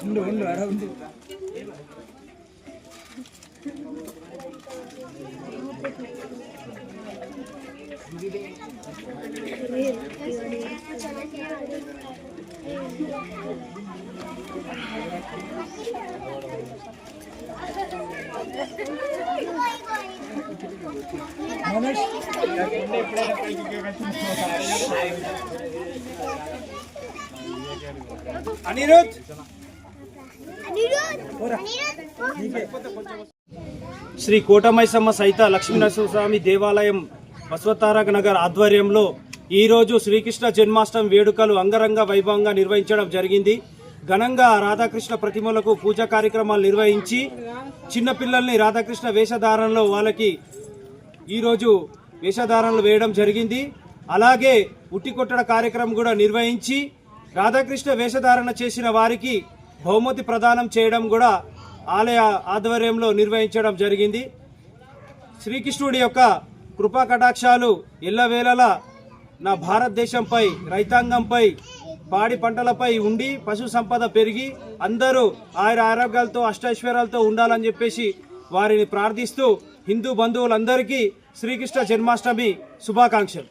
ఉండు ఉండు అడ ఉండు అనిరుద్. శ్రీ కోటమైసమ్మ సహిత లక్ష్మీనరసింహస్వామి దేవాలయం బసవతారక నగర్ ఆధ్వర్యంలో ఈరోజు శ్రీకృష్ణ జన్మాష్టమి వేడుకలు అంగరంగ వైభవంగా నిర్వహించడం జరిగింది. ఘనంగా రాధాకృష్ణ ప్రతిమలకు పూజా కార్యక్రమాలు నిర్వహించి చిన్నపిల్లల్ని రాధాకృష్ణ వేషధారణలో వాళ్ళకి ఈరోజు వేషధారణలు వేయడం జరిగింది. అలాగే ఉట్టి కొట్టడ కార్యక్రమం కూడా నిర్వహించి రాధాకృష్ణ వేషధారణ చేసిన వారికి బహుమతి ప్రదానం చేయడం కూడా ఆలయ ఆధ్వర్యంలో నిర్వహించడం జరిగింది. శ్రీకృష్ణుడి యొక్క కృపా కటాక్షాలు ఎల్లవేళలా నా భారతదేశంపై రైతాంగంపై పాడి పంటలపై ఉండి పశు సంపద పెరిగి అందరూ ఆయుర ఆరోగ్యాలతో అష్టైశ్వర్యాలతో ఉండాలని చెప్పేసి వారిని ప్రార్థిస్తూ హిందూ బంధువులందరికీ శ్రీకృష్ణ జన్మాష్టమి శుభాకాంక్షలు.